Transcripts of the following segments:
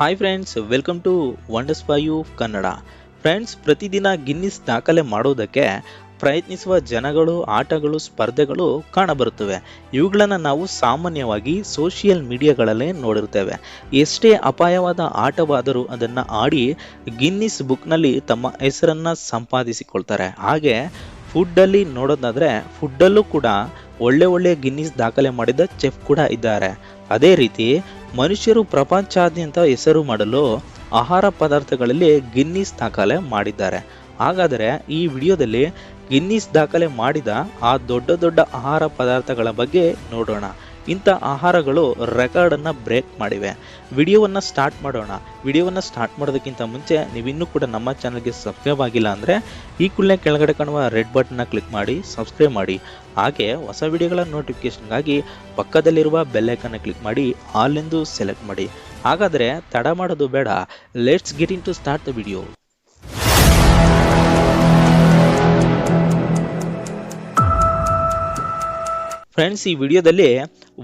Hi friends welcome to wonders for you Kannada friends ಪ್ರತಿದಿನ Guinness ದಾಖಲೆ ಮಾಡೋದಕ್ಕೆ ಪ್ರಯತ್ನಿಸುವ ಜನಗಳು, ಆಟಗಳು, ಸ್ಪರ್ಧೆಗಳು ಕಾಣಬರುತ್ತವೆ. ಇವುಗಳನ್ನು ನಾವು ಸಾಮಾನ್ಯವಾಗಿ ಸೋಷಿಯಲ್ ಮೀಡಿಯಾಗಳಲ್ಲೇ ನೋಡಿರ್ತೇವೆ. ಎಷ್ಟೇ ಅಪಾಯವಾದ ಆಟವಾದರೂ ಅದನ್ನು ಆಡಿ ಗಿನ್ನಿಸ್ ಬುಕ್ನಲ್ಲಿ ತಮ್ಮ ಹೆಸರನ್ನು ಸಂಪಾದಿಸಿಕೊಳ್ತಾರೆ. ಹಾಗೆ ಫುಡ್ಡಲ್ಲಿ ನೋಡೋದಾದರೆ ಫುಡ್ಡಲ್ಲೂ ಕೂಡ ಒಳ್ಳೆ ಒಳ್ಳೆಯ ಗಿನ್ನಿಸ್ ದಾಖಲೆ ಮಾಡಿದ ಚೆಫ್ ಕೂಡ ಇದ್ದಾರೆ. ಅದೇ ರೀತಿ ಮನುಷ್ಯರು ಪ್ರಪಂಚಾದ್ಯಂತ ಹೆಸರು ಮಾಡಲು ಆಹಾರ ಪದಾರ್ಥಗಳಲ್ಲಿ ಗಿನ್ನಿಸ್ ದಾಖಲೆ ಮಾಡಿದ್ದಾರೆ. ಹಾಗಾದರೆ ಈ ವಿಡಿಯೋದಲ್ಲಿ ಗಿನ್ನಿಸ್ ದಾಖಲೆ ಮಾಡಿದ ಆ ದೊಡ್ಡ ದೊಡ್ಡ ಆಹಾರ ಪದಾರ್ಥಗಳ ಬಗ್ಗೆ ನೋಡೋಣ. ಇಂಥ ಆಹಾರಗಳು ರೆಕಾರ್ಡನ್ನು ಬ್ರೇಕ್ ಮಾಡಿವೆ. ವಿಡಿಯೋವನ್ನು ಸ್ಟಾರ್ಟ್ ಮಾಡೋಣ. ವಿಡಿಯೋವನ್ನು ಸ್ಟಾರ್ಟ್ ಮಾಡೋದಕ್ಕಿಂತ ಮುಂಚೆ ನೀವಿನ್ನೂ ಕೂಡ ನಮ್ಮ ಚಾನಲ್ಗೆ ಸಬ್ಸ್ಕ್ರೈಬ್ ಆಗಿಲ್ಲ ಅಂದರೆ ಈ ಕೂಡಲೇ ಕೆಳಗಡೆ ಕಾಣುವ ರೆಡ್ ಬಟನ್ನ ಕ್ಲಿಕ್ ಮಾಡಿ ಸಬ್ಸ್ಕ್ರೈಬ್ ಮಾಡಿ. ಹಾಗೆ ಹೊಸ ವಿಡಿಯೋಗಳ ನೋಟಿಫಿಕೇಷನ್ಗಾಗಿ ಪಕ್ಕದಲ್ಲಿರುವ ಬೆಲ್ಲೈಕನ್ನ ಕ್ಲಿಕ್ ಮಾಡಿ ಆಲ್ ಎಂದು ಸೆಲೆಕ್ಟ್ ಮಾಡಿ. ಹಾಗಾದರೆ ತಡ ಮಾಡೋದು ಬೇಡ. Let's get in to start the video friends ಈ ವಿಡಿಯೋದಲ್ಲಿ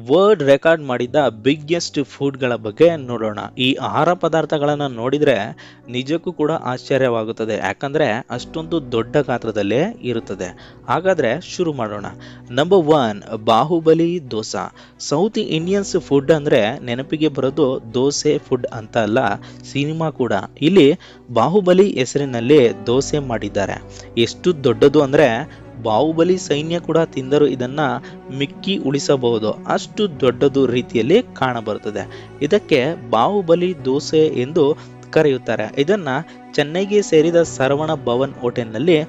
ವರ್ಲ್ಡ್ ರೆಕಾರ್ಡ್ ಮಾಡಿದ್ದ ಬಿಗ್ಗೆಸ್ಟ್ ಫುಡ್ಗಳ ಬಗ್ಗೆ ನೋಡೋಣ. ಈ ಆಹಾರ ಪದಾರ್ಥಗಳನ್ನು ನೋಡಿದರೆ ನಿಜಕ್ಕೂ ಕೂಡ ಆಶ್ಚರ್ಯವಾಗುತ್ತದೆ. ಯಾಕಂದರೆ ಅಷ್ಟೊಂದು ದೊಡ್ಡ ಗಾತ್ರದಲ್ಲೇ ಇರುತ್ತದೆ. ಹಾಗಾದರೆ ಶುರು ಮಾಡೋಣ. Number one Baahubali dosa. South Indians food ಅಂದರೆ ನೆನಪಿಗೆ ಬರೋದು ದೋಸೆ ಫುಡ್ ಅಂತ ಅಲ್ಲ, ಸಿನಿಮಾ ಕೂಡ. ಇಲ್ಲಿ ಬಾಹುಬಲಿ ಹೆಸರಿನಲ್ಲಿ ದೋಸೆ ಮಾಡಿದ್ದಾರೆ. ಎಷ್ಟು ದೊಡ್ಡದು ಅಂದರೆ ಬಾಹುಬಲಿ ಸೈನ್ಯ ಕೂಡ ತಿಂದರೂ ಇದನ್ನ ಮಿಕ್ಕಿ ಉಳಿಸಬಹುದು. ಅಷ್ಟು ದೊಡ್ಡದು ರೀತಿಯಲ್ಲಿ ಕಾಣಬರುತ್ತದೆ. ಇದಕ್ಕೆ ಬಾಹುಬಲಿ ದೋಸೆ ಎಂದು ಕರೆಯುತ್ತಾರೆ. ಇದನ್ನ ಚೆನ್ನೈಗೆ ಸೇರಿದ ಸರವಣ ಭವನ್ ಹೋಟೆಲ್ನಲ್ಲಿ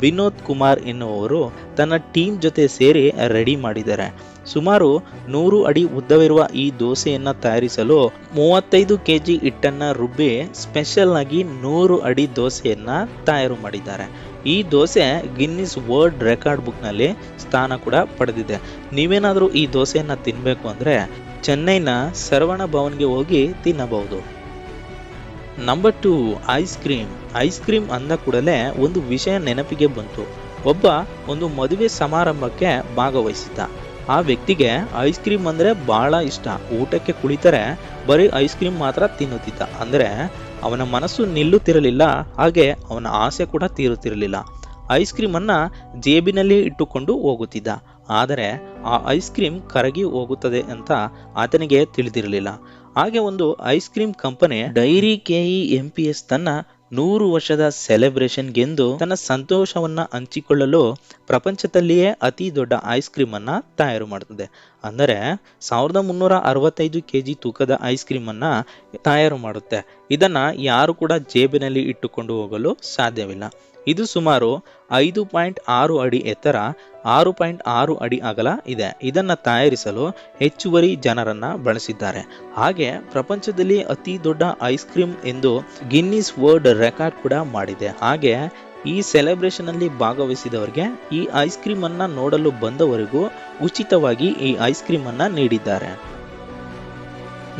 ವಿನೋದ್ ಕುಮಾರ್ ಎನ್ನುವರು ತನ್ನ ಟೀಮ್ ಜೊತೆ ಸೇರಿ ರೆಡಿ ಮಾಡಿದ್ದಾರೆ. ಸುಮಾರು ನೂರು ಅಡಿ ಉದ್ದವಿರುವ ಈ ದೋಸೆಯನ್ನು ತಯಾರಿಸಲು ಮೂವತ್ತೈದು ಕೆ ಜಿ ಹಿಟ್ಟನ್ನು ರುಬ್ಬಿ ಸ್ಪೆಷಲ್ ಆಗಿ ನೂರು ಅಡಿ ದೋಸೆಯನ್ನು ತಯಾರು ಮಾಡಿದ್ದಾರೆ. ಈ ದೋಸೆ ಗಿನ್ನಿಸ್ ವರ್ಲ್ಡ್ ರೆಕಾರ್ಡ್ ಬುಕ್ನಲ್ಲಿ ಸ್ಥಾನ ಕೂಡ ಪಡೆದಿದೆ. ನೀವೇನಾದರೂ ಈ ದೋಸೆಯನ್ನು ತಿನ್ನಬೇಕು ಅಂದರೆ ಚೆನ್ನೈನ ಸರವಣ ಭವನ್ಗೆ ಹೋಗಿ ತಿನ್ನಬಹುದು. Number two ice cream ice cream ಅಂದ ಕೂಡಲೇ ಒಂದು ವಿಷಯ ನೆನಪಿಗೆ ಬಂತು. ಒಬ್ಬ ಒಂದು ಮದುವೆ ಸಮಾರಂಭಕ್ಕೆ ಭಾಗವಹಿಸಿದ್ದ. ಆ ವ್ಯಕ್ತಿಗೆ ಐಸ್ ಕ್ರೀಮ್ ಅಂದರೆ ಭಾಳ ಇಷ್ಟ. ಊಟಕ್ಕೆ ಕುಳಿತರೆ ಬರೀ ಐಸ್ ಕ್ರೀಮ್ ಮಾತ್ರ ತಿನ್ನುತ್ತಿದ್ದ. ಅಂದರೆ ಅವನ ಮನಸ್ಸು ನಿಲ್ಲುತ್ತಿರಲಿಲ್ಲ, ಹಾಗೆ ಅವನ ಆಸೆ ಕೂಡ ತೀರುತ್ತಿರಲಿಲ್ಲ. ಐಸ್ ಕ್ರೀಮನ್ನು ಜೇಬಿನಲ್ಲಿ ಇಟ್ಟುಕೊಂಡು ಹೋಗುತ್ತಿದ್ದ. ಆದರೆ ಆ ಐಸ್ ಕ್ರೀಮ್ ಕರಗಿ ಹೋಗುತ್ತದೆ ಅಂತ ಆತನಿಗೆ ತಿಳಿದಿರಲಿಲ್ಲ. ಹಾಗೆ ಒಂದು ice cream company dairy K E M P S ತನ್ನ ನೂರು ವರ್ಷದ ಸೆಲೆಬ್ರೇಷನ್ಗೆಂದು ತನ್ನ ಸಂತೋಷವನ್ನ ಹಂಚಿಕೊಳ್ಳಲು ಪ್ರಪಂಚದಲ್ಲಿಯೇ ಅತಿ ದೊಡ್ಡ ಐಸ್ ಕ್ರೀಮ್ ಅನ್ನ ತಯಾರು ಮಾಡುತ್ತದೆ ಅಂದರೆ ಸಾವಿರದ ಮುನ್ನೂರ ಅರವತ್ತೈದು ಕೆ ಜಿ ತೂಕದ ಐಸ್ ಕ್ರೀಮ್ ಅನ್ನ ತಯಾರು ಮಾಡುತ್ತೆ. ಇದನ್ನ ಯಾರು ಕೂಡ ಜೇಬಿನಲ್ಲಿ ಇಟ್ಟುಕೊಂಡು ಹೋಗಲು ಸಾಧ್ಯವಿಲ್ಲ. ಇದು ಸುಮಾರು ಐದು ಪಾಯಿಂಟ್ ಆರು ಅಡಿ ಎತ್ತರ, ಆರು ಪಾಯಿಂಟ್ ಆರು ಅಡಿ ಅಗಲ ಇದೆ. ಇದನ್ನು ತಯಾರಿಸಲು ಹೆಚ್ಚುವರಿ ಜನರನ್ನ ಬಳಸಿದ್ದಾರೆ. ಹಾಗೆ ಪ್ರಪಂಚದಲ್ಲಿ ಅತಿ ದೊಡ್ಡ ಐಸ್ ಕ್ರೀಮ್ ಎಂದು ಗಿನ್ನಿಸ್ ವರ್ಲ್ಡ್ ರೆಕಾರ್ಡ್ ಕೂಡ ಮಾಡಿದೆ. ಹಾಗೆ ಈ ಸೆಲೆಬ್ರೇಷನ್ ಅಲ್ಲಿ ಭಾಗವಹಿಸಿದವರಿಗೆ ಈ ಐಸ್ ಕ್ರೀಮನ್ನು ನೋಡಲು ಬಂದವರಿಗೂ ಉಚಿತವಾಗಿ ಈ ಐಸ್ ಕ್ರೀಮನ್ನು ನೀಡಿದ್ದಾರೆ.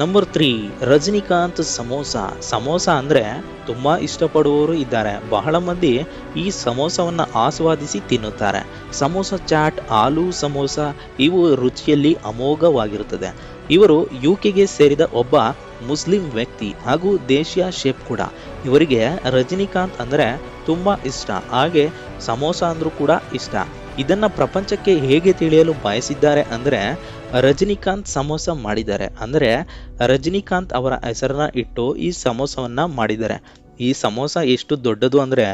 Number three Rajinikanth samosa. Samosa ಅಂದರೆ ತುಂಬ ಇಷ್ಟಪಡುವವರು ಇದ್ದಾರೆ. ಬಹಳ ಮಂದಿ ಈ ಸಮೋಸವನ್ನು ಆಸ್ವಾದಿಸಿ ತಿನ್ನುತ್ತಾರೆ. ಸಮೋಸ ಚಾಟ್, ಆಲೂ ಸಮೋಸ, ಇವು ರುಚಿಯಲ್ಲಿ ಅಮೋಘವಾಗಿರುತ್ತದೆ. ಇವರು ಯು ಕೆಗೆ ಸೇರಿದ ಒಬ್ಬ ಮುಸ್ಲಿಂ ವ್ಯಕ್ತಿ ಹಾಗೂ ದೇಶೀಯ ಶೇಪ್ ಕೂಡ. ಇವರಿಗೆ ರಜನಿಕಾಂತ್ ಅಂದರೆ ತುಂಬ ಇಷ್ಟ. ಹಾಗೆ ಸಮೋಸ ಅಂದರೂ ಕೂಡ ಇಷ್ಟ. ಇದನ್ನ ಪ್ರಪಂಚಕ್ಕೆ ಹೇಗೆ ತಿಳಿಯಲು ಬಯಸಿದ್ದಾರೆ ಅಂದರೆ ರಜನಿಕಾಂತ್ ಸಮೋಸ ಮಾಡಿದ್ದಾರೆ. ಅಂದರೆ ರಜನಿಕಾಂತ್ ಅವರ ಹೆಸರನ್ನ ಇಟ್ಟು ಈ ಸಮೋಸವನ್ನ ಮಾಡಿದ್ದಾರೆ. ಈ ಸಮೋಸ ಎಷ್ಟು ದೊಡ್ಡದು ಅಂದರೆ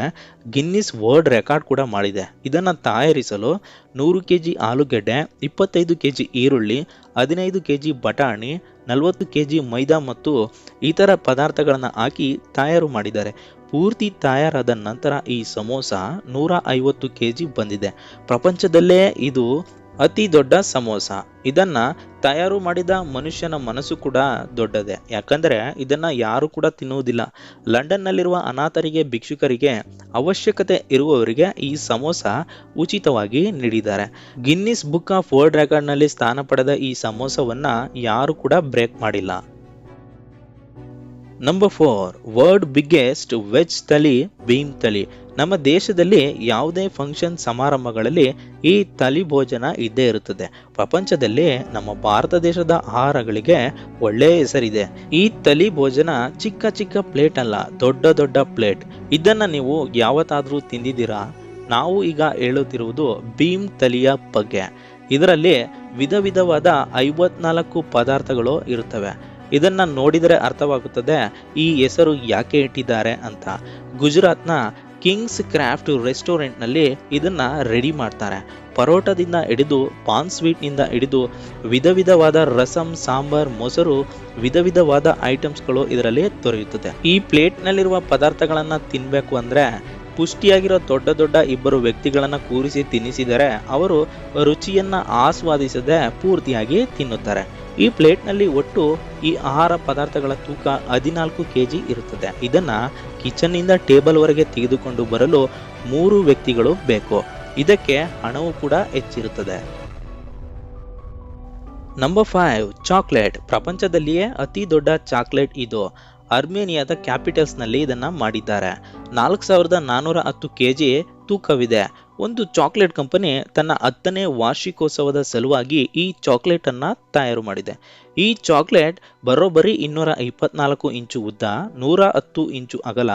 ಗಿನ್ನಿಸ್ ವರ್ಲ್ಡ್ ರೆಕಾರ್ಡ್ ಕೂಡ ಮಾಡಿದೆ. ಇದನ್ನು ತಯಾರಿಸಲು ನೂರು ಕೆ ಜಿ ಆಲೂಗೆಡ್ಡೆ, ಇಪ್ಪತ್ತೈದು ಕೆ ಜಿ ಈರುಳ್ಳಿ, ಹದಿನೈದು ಕೆ ಜಿ ಬಟಾಣಿ, ನಲವತ್ತು ಕೆ ಜಿ ಮೈದಾ ಮತ್ತು ಇತರ ಪದಾರ್ಥಗಳನ್ನು ಹಾಕಿ ತಯಾರು ಮಾಡಿದ್ದಾರೆ. ಪೂರ್ತಿ ತಯಾರಾದ ನಂತರ ಈ ಸಮೋಸ ನೂರ ಐವತ್ತು ಕೆ ಜಿ ಬಂದಿದೆ. ಪ್ರಪಂಚದಲ್ಲೇ ಇದು ಅತಿ ದೊಡ್ಡ ಸಮೋಸ. ಇದನ್ನ ತಯಾರು ಮಾಡಿದ ಮನುಷ್ಯನ ಮನಸ್ಸು ಕೂಡ ದೊಡ್ಡದೆ. ಯಾಕಂದ್ರೆ ಇದನ್ನ ಯಾರು ಕೂಡ ತಿನ್ನುವುದಿಲ್ಲ. ಲಂಡನ್ನಲ್ಲಿರುವ ಅನಾಥರಿಗೆ, ಭಿಕ್ಷುಕರಿಗೆ ಅವಶ್ಯಕತೆ ಇರುವವರಿಗೆ ಈ ಸಮೋಸ ಉಚಿತವಾಗಿ ನೀಡಿದ್ದಾರೆ. ಗಿನ್ನಿಸ್ ಬುಕ್ ಆಫ್ ವರ್ಲ್ಡ್ ರೆಕಾರ್ಡ್ನಲ್ಲಿ ಸ್ಥಾನ ಪಡೆದ ಈ ಸಮೋಸವನ್ನ ಯಾರು ಕೂಡ ಬ್ರೇಕ್ ಮಾಡಿಲ್ಲ. Number four world biggest veg thali Bheem thali ನಮ್ಮ ದೇಶದಲ್ಲಿ ಯಾವುದೇ ಫಂಕ್ಷನ್ ಸಮಾರಂಭಗಳಲ್ಲಿ ಈ ತಲಿ ಭೋಜನ ಇದ್ದೇ ಇರುತ್ತದೆ. ಪ್ರಪಂಚದಲ್ಲಿ ನಮ್ಮ ಭಾರತ ದೇಶದ ಆಹಾರಗಳಿಗೆ ಒಳ್ಳೆಯ ಹೆಸರಿದೆ. ಈ ತಲಿ ಭೋಜನ ಚಿಕ್ಕ ಚಿಕ್ಕ ಪ್ಲೇಟ್ ಅಲ್ಲ, ದೊಡ್ಡ ದೊಡ್ಡ ಪ್ಲೇಟ್ ಇದನ್ನ ನೀವು ಯಾವತ್ತಾದರೂ ತಿಂದಿದ್ದೀರಾ? ನಾವು ಈಗ ಹೇಳುತ್ತಿರುವುದು ಭೀಮ್ ತಲಿಯ ಬಗ್ಗೆ. ಇದರಲ್ಲಿ ವಿಧ ವಿಧವಾದ ಐವತ್ನಾಲ್ಕು ಪದಾರ್ಥಗಳು ಇರುತ್ತವೆ. ಇದನ್ನ ನೋಡಿದರೆ ಅರ್ಥವಾಗುತ್ತದೆ, ಈ ಹೆಸರು ಯಾಕೆ ಇಟ್ಟಿದ್ದಾರೆ ಅಂತ. ಗುಜರಾತ್ನ ಕಿಂಗ್ಸ್ ಕ್ರಾಫ್ಟ್ ರೆಸ್ಟೋರೆಂಟ್ನಲ್ಲಿ ಇದನ್ನ ರೆಡಿ ಮಾಡ್ತಾರೆ. ಪರೋಟದಿಂದ ಹಿಡಿದು, ಪಾನ್ ಸ್ವೀಟ್ನಿಂದ ಹಿಡಿದು, ವಿಧ ವಿಧವಾದ ರಸಂ, ಸಾಂಬಾರ್, ಮೊಸರು, ವಿಧ ವಿಧವಾದ ಐಟಮ್ಸ್ಗಳು ಇದರಲ್ಲಿ ದೊರೆಯುತ್ತದೆ. ಈ ಪ್ಲೇಟ್ನಲ್ಲಿರುವ ಪದಾರ್ಥಗಳನ್ನು ತಿನ್ನಬೇಕು ಅಂದರೆ, ಪುಷ್ಟಿಯಾಗಿರೋ ದೊಡ್ಡ ದೊಡ್ಡ ಇಬ್ಬರು ವ್ಯಕ್ತಿಗಳನ್ನು ಕೂರಿಸಿ ತಿನ್ನಿಸಿದರೆ, ಅವರು ರುಚಿಯನ್ನು ಆಸ್ವಾದಿಸದೆ ಪೂರ್ತಿಯಾಗಿ ತಿನ್ನುತ್ತಾರೆ. ಈ ಪ್ಲೇಟ್ನಲ್ಲಿ ಒಟ್ಟು ಈ ಆಹಾರ ಪದಾರ್ಥಗಳ ತೂಕ ಹದಿನಾಲ್ಕು ಕೆಜಿ ಇರುತ್ತದೆ. ಇದನ್ನು ಕಿಚನ್ನಿಂದ ಟೇಬಲ್ವರೆಗೆ ತೆಗೆದುಕೊಂಡು ಬರಲು ಮೂರು ವ್ಯಕ್ತಿಗಳು ಬೇಕು. ಇದಕ್ಕೆ ಹಣವು ಕೂಡ ಹೆಚ್ಚಿರುತ್ತದೆ. ನಂಬರ್ ಫೈವ್ ಚಾಕ್ಲೇಟ್ ಪ್ರಪಂಚದಲ್ಲಿಯೇ ಅತಿ ದೊಡ್ಡ ಚಾಕ್ಲೇಟ್ ಇದು. ಅರ್ಮೇನಿಯಾದ ಕ್ಯಾಪಿಟಲ್ಸ್ನಲ್ಲಿ ಇದನ್ನ ಮಾಡಿದ್ದಾರೆ. ನಾಲ್ಕು ಸಾವಿರದ ನಾನ್ನೂರ ಹತ್ತು ಕೆ ಜಿ ತೂಕವಿದೆ. ಒಂದು ಚಾಕ್ಲೇಟ್ ಕಂಪನಿ ತನ್ನ ಹತ್ತನೇ ವಾರ್ಷಿಕೋತ್ಸವದ ಸಲುವಾಗಿ ಈ ಚಾಕ್ಲೇಟನ್ನು ತಯಾರು ಮಾಡಿದೆ. ಈ ಚಾಕ್ಲೇಟ್ ಬರೋಬ್ಬರಿ ಇನ್ನೂರ ಇಪ್ಪತ್ನಾಲ್ಕು ಇಂಚು ಉದ್ದ, ನೂರ ಹತ್ತು ಇಂಚು ಅಗಲ,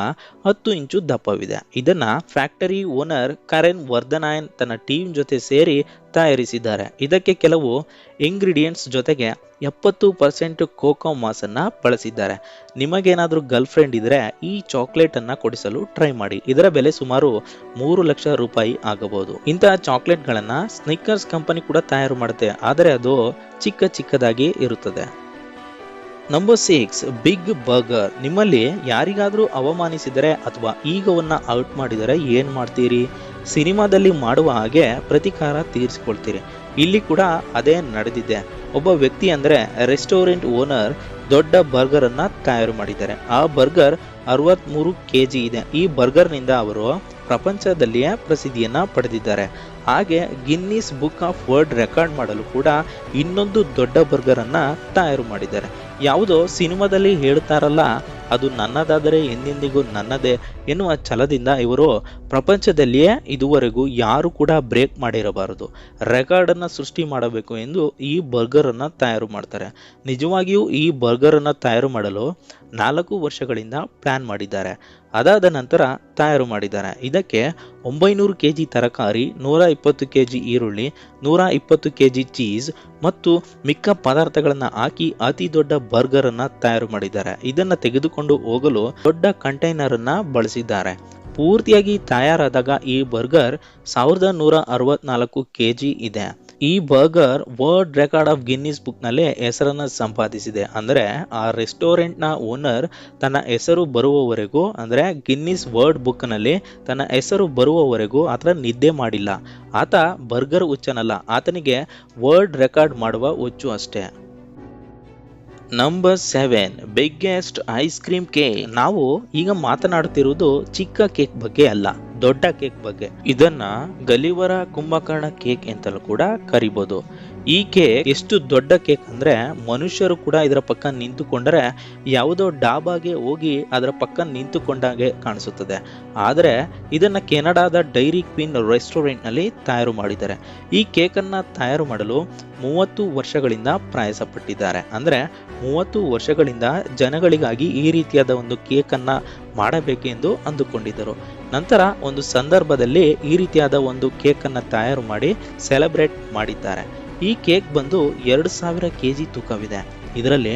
ಹತ್ತು ಇಂಚು ದಪ್ಪವಿದೆ. ಇದನ್ನ ಫ್ಯಾಕ್ಟರಿ ಓನರ್ ಕರೆನ್ ವರ್ಧನಾಯನ್ ತನ್ನ ಟೀಮ್ ಜೊತೆ ಸೇರಿ ತಯಾರಿಸಿದ್ದಾರೆ. ಇದಕ್ಕೆ ಕೆಲವು ಇಂಗ್ರೀಡಿಯೆಂಟ್ಸ್ ಜೊತೆಗೆ ಎಪ್ಪತ್ತು ಪರ್ಸೆಂಟ್ ಕೋಕೋ ಮಾಸ್ ಅನ್ನ ಬಳಸಿದ್ದಾರೆ. ನಿಮಗೇನಾದರೂ ಗರ್ಲ್ ಫ್ರೆಂಡ್ ಇದ್ರೆ ಈ ಚಾಕ್ಲೇಟ್ ಅನ್ನ ಕೊಡಿಸಲು ಟ್ರೈ ಮಾಡಿ. ಇದರ ಬೆಲೆ ಸುಮಾರು ಮೂರು ಲಕ್ಷ ರೂಪಾಯಿ ಆಗಬಹುದು. ಇಂತಹ ಚಾಕ್ಲೇಟ್ ಗಳನ್ನ ಸ್ನಿಕ್ಕರ್ಸ್ ಕಂಪನಿ ಕೂಡ ತಯಾರು ಮಾಡುತ್ತೆ. ಆದರೆ ಅದು ಚಿಕ್ಕ ಚಿಕ್ಕದಾಗಿ ಇರುತ್ತದೆ. ನಂಬರ್ ಸಿಕ್ಸ್ ಬಿಗ್ ಬರ್ಗರ್ ನಿಮ್ಮಲ್ಲಿ ಯಾರಿಗಾದರೂ ಅವಮಾನಿಸಿದರೆ ಅಥವಾ ಈಗವನ್ನು ಔಟ್ ಮಾಡಿದರೆ ಏನು ಮಾಡ್ತೀರಿ? ಸಿನಿಮಾದಲ್ಲಿ ಮಾಡುವ ಹಾಗೆ ಪ್ರತಿಕಾರ ತೀರಿಸಿಕೊಳ್ತೀರಿ. ಇಲ್ಲಿ ಕೂಡ ಅದೇ ನಡೆದಿದೆ. ಒಬ್ಬ ವ್ಯಕ್ತಿ ಅಂದರೆ ರೆಸ್ಟೋರೆಂಟ್ ಓನರ್ ದೊಡ್ಡ ಬರ್ಗರನ್ನು ತಯಾರು ಮಾಡಿದ್ದಾರೆ. ಆ ಬರ್ಗರ್ ಅರವತ್ತ್ಮೂರು ಕೆ ಜಿ ಇದೆ. ಈ ಬರ್ಗರ್ನಿಂದ ಅವರು ಪ್ರಪಂಚದಲ್ಲಿಯೇ ಪ್ರಸಿದ್ಧಿಯನ್ನ ಪಡೆದಿದ್ದಾರೆ. ಹಾಗೆ Guinness book of world record ಮಾಡಲು ಕೂಡ ಇನ್ನೊಂದು ದೊಡ್ಡ ಬರ್ಗರನ್ನು ತಯಾರು ಮಾಡಿದ್ದಾರೆ. ಯಾವುದೋ ಸಿನಿಮಾದಲ್ಲಿ ಹೇಳ್ತಾರಲ್ಲ ಅದು ನನ್ನದಾದರೆ ಎಂದೆಂದಿಗೂ ನನ್ನದೇ ಎನ್ನುವ ಛಲದಿಂದ ಇವರು ಪ್ರಪಂಚದಲ್ಲಿಯೇ ಇದುವರೆಗೂ ಯಾರು ಕೂಡ ಬ್ರೇಕ್ ಮಾಡಿರಬಾರದು. ರೆಕಾರ್ಡನ್ನು ಸೃಷ್ಟಿ ಮಾಡಬೇಕು ಎಂದು ಈ ಬರ್ಗರನ್ನು ತಯಾರು ಮಾಡ್ತಾರೆ. ನಿಜವಾಗಿಯೂ ಈ ಬರ್ಗರನ್ನು ತಯಾರು ಮಾಡಲು ನಾಲ್ಕು ವರ್ಷಗಳಿಂದ ಪ್ಲ್ಯಾನ್ ಮಾಡಿದ್ದಾರೆ. ಅದಾದ ನಂತರ ತಯಾರು ಮಾಡಿದ್ದಾರೆ. ಇದಕ್ಕೆ ಒಂಬೈನೂರು ಕೆ ಜಿ ತರಕಾರಿ, ನೂರ ಇಪ್ಪತ್ತು ಕೆ ಜಿ ಈರುಳ್ಳಿ, ನೂರ ಇಪ್ಪತ್ತು ಕೆ ಜಿ ಚೀಸ್ ಮತ್ತು ಮಿಕ್ಕ ಪದಾರ್ಥಗಳನ್ನು ಹಾಕಿ ಅತಿ ದೊಡ್ಡ ಬರ್ಗರನ್ನು ತಯಾರು ಮಾಡಿದ್ದಾರೆ. ಇದನ್ನು ತೆಗೆದುಕೊಂಡು ಹೋಗಲು ದೊಡ್ಡ ಕಂಟೈನರ್ ಅನ್ನ ಬಳಸಿದ್ದಾರೆ. ಪೂರ್ತಿಯಾಗಿ ತಯಾರಾದಾಗ ಈ ಬರ್ಗರ್ ಸಾವಿರದ ನೂರ ಅರವತ್ನಾಲ್ಕು ಕೆ ಜಿ ಇದೆ. ಈ burger world record of Guinness ಬುಕ್ನಲ್ಲಿ ಹೆಸರನ್ನ ಸಂಪಾದಿಸಿದೆ. ಅಂದ್ರೆ ಆ ರೆಸ್ಟೋರೆಂಟ್ನ ಓನರ್ ತನ್ನ ಹೆಸರು ಬರುವವರೆಗೂ, ಅಂದ್ರೆ ಗಿನ್ನಿಸ್ ವರ್ಲ್ಡ್ ಬುಕ್ನಲ್ಲಿ ತನ್ನ ಹೆಸರು ಬರುವವರೆಗೂ ಆತ ನಿದ್ದೆ ಮಾಡಿಲ್ಲ. ಆತ ಬರ್ಗರ್ ಹುಚ್ಚನಲ್ಲ. ಆತನಿಗೆ ವರ್ಲ್ಡ್ ರೆಕಾರ್ಡ್ ಮಾಡುವ ಹುಚ್ಚು ಅಷ್ಟೇ. Number seven biggest ice cream cake ನಾವು ಈಗ ಮಾತನಾಡುತ್ತಿರುವುದು ಚಿಕ್ಕ ಕೇಕ್ ಬಗ್ಗೆ ಅಲ್ಲ. ದೊಡ್ಡ ಕೇಕ್ ಬಗ್ಗೆ. ಇದನ್ನ ಗಲಿವರ ಕುಂಭಕರ್ಣ ಕೇಕ್ ಅಂತಲೂ ಕೂಡ ಕರಿಬಹುದು ಈ ಕೇಕ್ ಎಷ್ಟು ದೊಡ್ಡ ಕೇಕ್ ಅಂದ್ರೆ ಮನುಷ್ಯರು ಕೂಡ ಇದರ ಪಕ್ಕ ನಿಂತುಕೊಂಡರೆ ಯಾವುದೋ ಡಾಬಾಗೆ ಹೋಗಿ ಅದರ ಪಕ್ಕ ನಿಂತುಕೊಂಡಾಗೆ ಕಾಣಿಸುತ್ತದೆ. ಆದರೆ ಇದನ್ನ ಕೆನಡಾದ ಡೈರಿ ಕ್ವೀನ್ ರೆಸ್ಟೋರೆಂಟ್ನಲ್ಲಿ ತಯಾರು ಮಾಡಿದ್ದಾರೆ. ಈ ಕೇಕ್ ಅನ್ನ ತಯಾರು ಮಾಡಲು ಮೂವತ್ತು ವರ್ಷಗಳಿಂದ ಪ್ರಯಾಸಪಟ್ಟಿದ್ದಾರೆ. ಅಂದ್ರೆ ಮೂವತ್ತು ವರ್ಷಗಳಿಂದ ಜನಗಳಿಗಾಗಿ ಈ ರೀತಿಯಾದ ಒಂದು ಕೇಕ್ ಅನ್ನ ಮಾಡಬೇಕೆಂದು ಅಂದುಕೊಂಡಿದ್ದರು. ನಂತರ ಒಂದು ಸಂದರ್ಭದಲ್ಲಿ ಈ ರೀತಿಯಾದ ಒಂದು ಕೇಕನ್ನು ತಯಾರು ಮಾಡಿ ಸೆಲೆಬ್ರೇಟ್ ಮಾಡಿದ್ದಾರೆ. ಈ ಕೇಕ್ ಬಂದು ಎರಡು ಸಾವಿರ ಕೆ ಜಿ ತೂಕವಿದೆ. ಇದರಲ್ಲಿ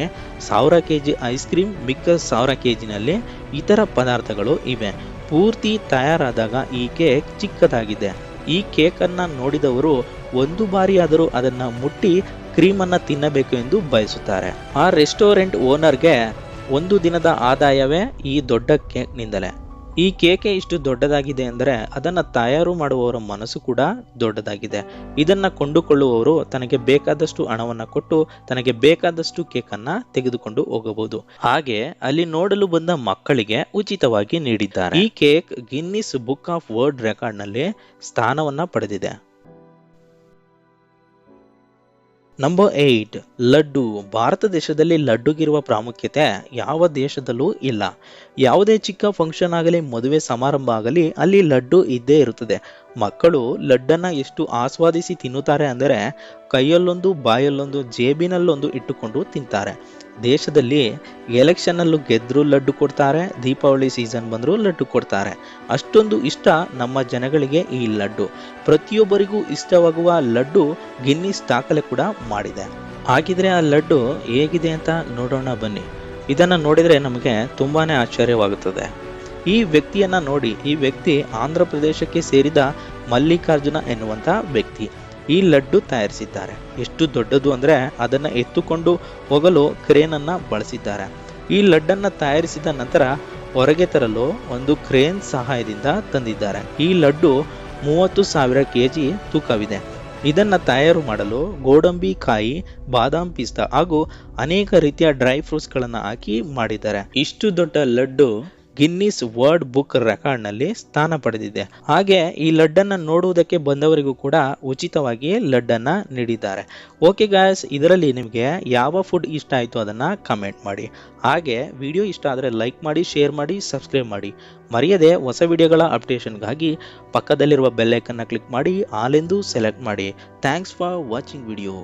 ಸಾವಿರ ಕೆ ಜಿ ಐಸ್ ಕ್ರೀಮ್, ಮಿಕ್ಕ ಸಾವಿರ ಕೆ ಜಿನಲ್ಲಿ ಇತರ ಪದಾರ್ಥಗಳು ಇವೆ. ಪೂರ್ತಿ ತಯಾರಾದಾಗ ಈ ಕೇಕ್ ಚಿಕ್ಕದಾಗಿದೆ. ಈ ಕೇಕನ್ನು ನೋಡಿದವರು ಒಂದು ಬಾರಿಯಾದರೂ ಅದನ್ನ ಮುಟ್ಟಿ ಕ್ರೀಮನ್ನು ತಿನ್ನಬೇಕು ಎಂದು ಬಯಸುತ್ತಾರೆ. ಆ ರೆಸ್ಟೋರೆಂಟ್ ಓನರ್ಗೆ ಒಂದು ದಿನದ ಆದಾಯವೇ ಈ ದೊಡ್ಡ ಕೇಕ್ನಿಂದಲೇ. ಈ ಕೇಕೆ ಇಷ್ಟು ದೊಡ್ಡದಾಗಿದೆ ಅಂದರೆ ಅದನ್ನು ತಯಾರು ಮಾಡುವವರ ಮನಸ್ಸು ಕೂಡ ದೊಡ್ಡದಾಗಿದೆ. ಇದನ್ನು ಕೊಂಡುಕೊಳ್ಳುವವರು ತನಗೆ ಬೇಕಾದಷ್ಟು ಹಣವನ್ನು ಕೊಟ್ಟು ತನಗೆ ಬೇಕಾದಷ್ಟು ಕೇಕನ್ನು ತೆಗೆದುಕೊಂಡು ಹೋಗಬಹುದು. ಹಾಗೆ ಅಲ್ಲಿ ನೋಡಲು ಬಂದ ಮಕ್ಕಳಿಗೆ ಉಚಿತವಾಗಿ ನೀಡಿದ್ದಾರೆ. ಈ cake Guinness book of world ರೆಕಾರ್ಡ್ನಲ್ಲಿ ಸ್ಥಾನವನ್ನು ಸ್ಥಾನವನ್ನ ಪಡೆದಿದೆ. Number eight laddu. ಭಾರತ ದೇಶದಲ್ಲಿ ಲಡ್ಡುಗಿರುವ ಪ್ರಾಮುಖ್ಯತೆ ಯಾವ ದೇಶದಲ್ಲೂ ಇಲ್ಲ. ಯಾವುದೇ ಚಿಕ್ಕ ಫಂಕ್ಷನ್ ಆಗಲಿ, ಮದುವೆ ಸಮಾರಂಭ ಆಗಲಿ, ಅಲ್ಲಿ ಲಡ್ಡು ಇದ್ದೇ ಇರುತ್ತದೆ. ಮಕ್ಕಳು ಲಡ್ಡನ್ನ ಎಷ್ಟು ಆಸ್ವಾದಿಸಿ ತಿನ್ನುತ್ತಾರೆ ಅಂದರೆ ಕೈಯಲ್ಲೊಂದು, ಬಾಯಲ್ಲೊಂದು, ಜೇಬಿನಲ್ಲೊಂದು ಇಟ್ಟುಕೊಂಡು ತಿಂತಾರೆ. ದೇಶದಲ್ಲಿ ಎಲೆಕ್ಷನ್ನಲ್ಲೂ ಗೆದ್ದರೂ ಲಡ್ಡು ಕೊಡ್ತಾರೆ, ದೀಪಾವಳಿ ಸೀಸನ್ ಬಂದರೂ ಲಡ್ಡು ಕೊಡ್ತಾರೆ. ಅಷ್ಟೊಂದು ಇಷ್ಟ ನಮ್ಮ ಜನಗಳಿಗೆ ಈ ಲಡ್ಡು. ಪ್ರತಿಯೊಬ್ಬರಿಗೂ ಇಷ್ಟವಾಗುವ ಲಡ್ಡು ಗಿನ್ನಿಸ್ ದಾಖಲೆ ಕೂಡ ಮಾಡಿದೆ. ಹಾಗಿದ್ರೆ ಆ ಲಡ್ಡು ಹೇಗಿದೆ ಅಂತ ನೋಡೋಣ ಬನ್ನಿ. ಇದನ್ನು ನೋಡಿದರೆ ನಮಗೆ ತುಂಬಾ ಆಶ್ಚರ್ಯವಾಗುತ್ತದೆ. ಈ ವ್ಯಕ್ತಿಯನ್ನ ನೋಡಿ ಈ ವ್ಯಕ್ತಿ ಆಂಧ್ರ ಪ್ರದೇಶಕ್ಕೆ ಸೇರಿದ ಮಲ್ಲಿಕಾರ್ಜುನ ಎನ್ನುವಂತ ವ್ಯಕ್ತಿ ಈ ಲಡ್ಡು ತಯಾರಿಸಿದ್ದಾರೆ. ಎಷ್ಟು ದೊಡ್ಡದು ಅಂದ್ರೆ ಅದನ್ನ ಎತ್ತುಕೊಂಡು ಹೋಗಲು ಕ್ರೇನನ್ನು ಬಳಸಿದ್ದಾರೆ. ಈ ಲಡ್ಡನ್ನ ತಯಾರಿಸಿದ ನಂತರ ಹೊರಗೆ ತರಲು ಒಂದು ಕ್ರೇನ್ ಸಹಾಯದಿಂದ ತಂದಿದ್ದಾರೆ. ಈ ಲಡ್ಡು ಮೂವತ್ತು ಸಾವಿರ ಕೆಜಿ ತೂಕವಿದೆ. ಇದನ್ನ ತಯಾರು ಮಾಡಲು ಗೋಡಂಬಿ ಕಾಯಿ, ಬಾದಾಮ್ ಪಿಸ್ತಾ ಹಾಗೂ ಅನೇಕ ರೀತಿಯ ಡ್ರೈ ಫ್ರೂಟ್ಸ್ಗಳನ್ನು ಹಾಕಿ ಮಾಡಿದ್ದಾರೆ. ಇಷ್ಟು ದೊಡ್ಡ ಲಡ್ಡು ಗಿನ್ನಿಸ್ ವರ್ಲ್ಡ್ ಬುಕ್ ರೆಕಾರ್ಡ್ನಲ್ಲಿ ಸ್ಥಾನ ಪಡೆದಿದೆ. ಹಾಗೆ ಈ ಲಡ್ಡನ್ನು ನೋಡುವುದಕ್ಕೆ ಬಂದವರಿಗೂ ಕೂಡ ಉಚಿತವಾಗಿ ಲಡ್ಡನ್ನು ನೀಡಿದ್ದಾರೆ. ಓಕೆ ಗಾಯಸ್, ಇದರಲ್ಲಿ ನಿಮಗೆ ಯಾವ ಫುಡ್ ಇಷ್ಟ ಆಯಿತು ಅದನ್ನು ಕಮೆಂಟ್ ಮಾಡಿ. ಹಾಗೆ ವಿಡಿಯೋ ಇಷ್ಟ ಆದರೆ ಲೈಕ್ ಮಾಡಿ, ಶೇರ್ ಮಾಡಿ, ಸಬ್ಸ್ಕ್ರೈಬ್ ಮಾಡಿ. ಮರೆಯದೆ ಹೊಸ ವಿಡಿಯೋಗಳ ಅಪ್ಡೇಷನ್ಗಾಗಿ ಪಕ್ಕದಲ್ಲಿರುವ ಬೆಲ್ಲೈಕನ್ನ ಕ್ಲಿಕ್ ಮಾಡಿ ಆಲೆಂದು ಸೆಲೆಕ್ಟ್ ಮಾಡಿ. Thanks for watching video.